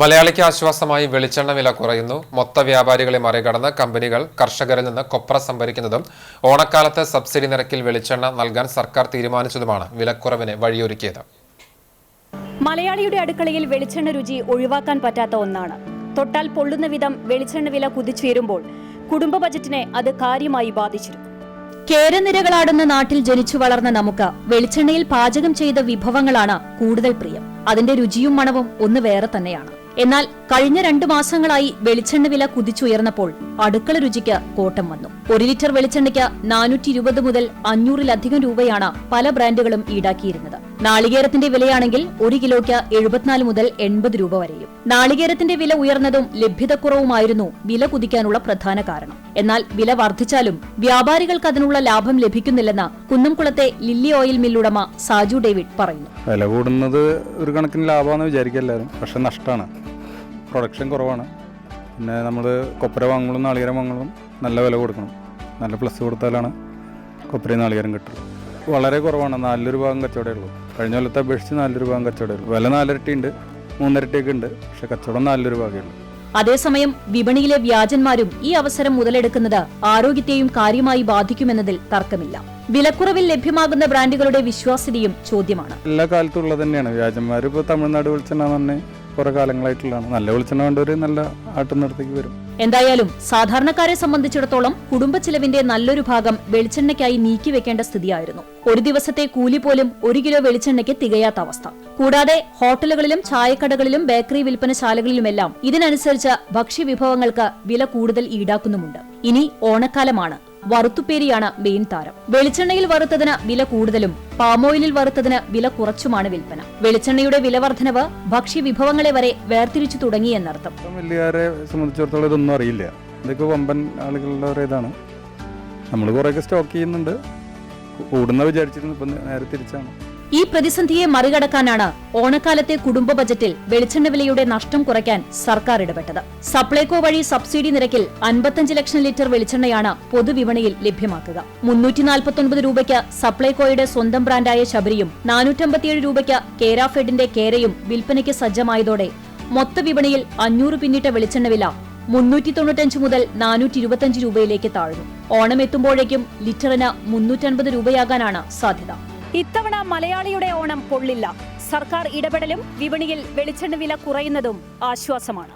മലയാളിക്ക് ആശ്വാസമായി വെളിച്ചെണ്ണ വില കുറയുന്നു. മൊത്ത വ്യാപാരികളെ മറികടന്ന് കമ്പനികൾ കർഷകരിൽ നിന്ന് കൊപ്ര സംഭരിക്കുന്നതും ഓണക്കാലത്ത് സബ്സിഡി നിരക്കിൽ വെളിച്ചെണ്ണ നൽകാൻ സർക്കാർ തീരുമാനിച്ചതുമാണ് വിലക്കുറവിന് വഴിയൊരുക്കിയത്. മലയാളിയുടെ അടുക്കളയിൽ വെളിച്ചെണ്ണ രുചി ഒഴിവാക്കാൻ പറ്റാത്ത ഒന്നാണ്. തൊട്ടാൽ പൊള്ളുന്ന വിധം വെളിച്ചെണ്ണ വില കുതിച്ചുയരുമ്പോൾ കുടുംബ ബജറ്റിനെ അത് കാര്യമായി ബാധിച്ചിരുന്നു. കേരനിരകളാടുന്ന നാട്ടിൽ ജനിച്ചു വളർന്ന നമുക്ക് വെളിച്ചെണ്ണയിൽ പാചകം ചെയ്ത വിഭവങ്ങളാണ് കൂടുതൽ പ്രിയം. അതിന്റെ രുചിയും മണവും ഒന്ന് വേറെ തന്നെയാണ്. എന്നാൽ കഴിഞ്ഞ രണ്ടു മാസങ്ങളായി വെളിച്ചെണ്ണ വില കുതിച്ചുയർന്നപ്പോൾ അടുക്കള രുചിക്ക് കോട്ടം വന്നു. ഒരു ലിറ്റർ വെളിച്ചെണ്ണയ്ക്ക് നാനൂറ്റി ഇരുപത് മുതൽ അഞ്ഞൂറിലധികം രൂപയാണ് പല ബ്രാൻഡുകളും ഈടാക്കിയിരുന്നത്. നാളികേരത്തിന്റെ വിലയാണെങ്കിൽ ഒരു കിലോയ്ക്ക് എഴുപത്തിനാല് മുതൽ എൺപത് രൂപ വരെയും. നാളികേരത്തിന്റെ വില ഉയർന്നതും ലഭ്യതക്കുറവുമായിരുന്നു വില കുതിക്കാനുള്ള പ്രധാന കാരണം. എന്നാൽ വില വർദ്ധിച്ചാലും വ്യാപാരികൾക്ക് അതിനുള്ള ലാഭം ലഭിക്കുന്നില്ലെന്ന് കുന്നംകുളത്തെ ലില്ലി ഓയിൽ മില്ലുടമ സാജു ഡേവിഡ് പറയുന്നു. വില കൂടുന്നത് ഒരു കണക്കിന് ലാഭമാണെന്ന് വിചാരിക്കുക പക്ഷെ നഷ്ടമാണ് പ്രൊഡക്ഷൻ കുറവാണ്. പിന്നെ നമ്മൾ കൊപ്പര വാങ്ങുമ്പോഴും നാളികേരം വാങ്ങുമ്പോഴും നല്ല വില കൊടുക്കണം. നല്ല പ്ലസ് കൊടുത്താലാണ് കൊപ്പരയും നാളികേരം കിട്ടുള്ളൂ. വളരെ കുറവാണ്. നാലൊരു ഭാഗം കച്ചവടമേ ഉള്ളൂ. കഴിഞ്ഞ കൊല്ലത്തെ അപേക്ഷിച്ച് നാലൊരു ഭാഗം കച്ചവടമേ ഉള്ളൂ. വില നാലിരട്ടി ഉണ്ട് മൂന്നിരട്ടിയൊക്കെ ഉണ്ട് പക്ഷെ കച്ചവടം നാലൊരു ഭാഗമേ ഉള്ളൂ. അതേസമയം വിപണിയിലെ വ്യാജന്മാരും ഈ അവസരം മുതലെടുക്കുന്നത് ആരോഗ്യത്തെയും കാര്യമായി ബാധിക്കുമെന്നതിൽ തർക്കമില്ല. വിലക്കുറവിൽ ലഭ്യമാകുന്ന ബ്രാൻഡുകളുടെ വിശ്വാസ്യതയും ചോദ്യമാണ്. എല്ലാ കാലത്തും ഉള്ളത് തന്നെയാണ്. വ്യാജന്മാർ ഇപ്പോൾ തമിഴ്നാട് വെളിച്ചെണ്ണ തന്നെ കുറേ കാലങ്ങളായിട്ടുള്ളതാണ്. നല്ല വെളിച്ചെണ്ണ നല്ല ആട്ടുന്നിടത്തേക്ക് വരും. എന്തായാലും സാധാരണക്കാരെ സംബന്ധിച്ചിടത്തോളം കുടുംബ ചിലവിന്റെ നല്ലൊരു ഭാഗം വെളിച്ചെണ്ണയ്ക്കായി നീക്കിവെക്കേണ്ട സ്ഥിതിയായിരുന്നു. ഒരു ദിവസത്തെ കൂലി പോലും ഒരു കിലോ വെളിച്ചെണ്ണയ്ക്ക് തികയാത്ത അവസ്ഥ. കൂടാതെ ഹോട്ടലുകളിലും ചായക്കടകളിലും ബേക്കറി വിൽപ്പനശാലകളിലുമെല്ലാം ഇതിനനുസരിച്ച് ഭക്ഷ്യവിഭവങ്ങൾക്ക് വില കൂടുതൽ ഈടാക്കുന്നുമുണ്ട്. ഇനി ഓണക്കാലമാണ്. വറുത്തുപേരിയാണ് മെയിൻ താരം. വെളിച്ചെണ്ണയിൽ വറുത്തതിന് വില കൂടുതലും പാമോയിലിൽ വറുത്തതിന് വില കുറച്ചുമാണ് വിൽപ്പന. വെളിച്ചെണ്ണയുടെ വില വർധനവ് ഭക്ഷ്യവിഭവങ്ങളെ വരെ വേർതിരിച്ചു തുടങ്ങിയെന്നർത്ഥം ഇപ്പം വലിയവരെ സംബന്ധിച്ചിടത്തോളം ഇതൊന്നും അറിയില്ല. ഇതൊക്കെ വമ്പൻ ആളുകളുടെ ഒരു ഇതാണ്. നമ്മൾ കുറേയൊക്കെ സ്റ്റോക്ക് ചെയ്യുന്നുണ്ട്. കൂടുന്ന വിചാരിച്ചിരുന്നു ഇപ്പം നേരെ തിരിച്ചാണ്. ഈ പ്രതിസന്ധിയെ മറികടക്കാനാണ് ഓണക്കാലത്തെ കുടുംബ ബജറ്റിൽ വെളിച്ചെണ്ണ വിലയുടെ നഷ്ടം കുറയ്ക്കാൻ സർക്കാർ ഇടപെട്ടത്. സപ്ലൈകോ വഴി സബ്സിഡി നിരക്കിൽ അൻപത്തഞ്ച് ലക്ഷം ലിറ്റർ വെളിച്ചെണ്ണയാണ് പൊതുവിപണിയിൽ ലഭ്യമാക്കുക. മുന്നൂറ്റി നാൽപ്പത്തൊൻപത് രൂപയ്ക്ക് സപ്ലൈകോയുടെ സ്വന്തം ബ്രാൻഡായ ശബരിയും നാനൂറ്റമ്പത്തിയേഴ് രൂപയ്ക്ക് കേരാഫെഡിന്റെ കേരയും വിൽപ്പനയ്ക്ക് സജ്ജമായതോടെ മൊത്ത വിപണിയിൽ അഞ്ഞൂറ് പിന്നിട്ട വെളിച്ചെണ്ണ വില മുന്നൂറ്റി തൊണ്ണൂറ്റഞ്ച് മുതൽ നാനൂറ്റി ഇരുപത്തഞ്ച് രൂപയിലേക്ക് താഴ്ന്നു. ഓണം എത്തുമ്പോഴേക്കും ലിറ്ററിന് മുന്നൂറ്റൻപത് രൂപയാകാനാണ് സാധ്യത. ഇത്തവണ മലയാളിയുടെ ഓണം പൊള്ളില്ല. സർക്കാർ ഇടപെടലും വിപണിയിൽ വെളിച്ചെണ്ണ വില കുറയുന്നതും ആശ്വാസമാണ്.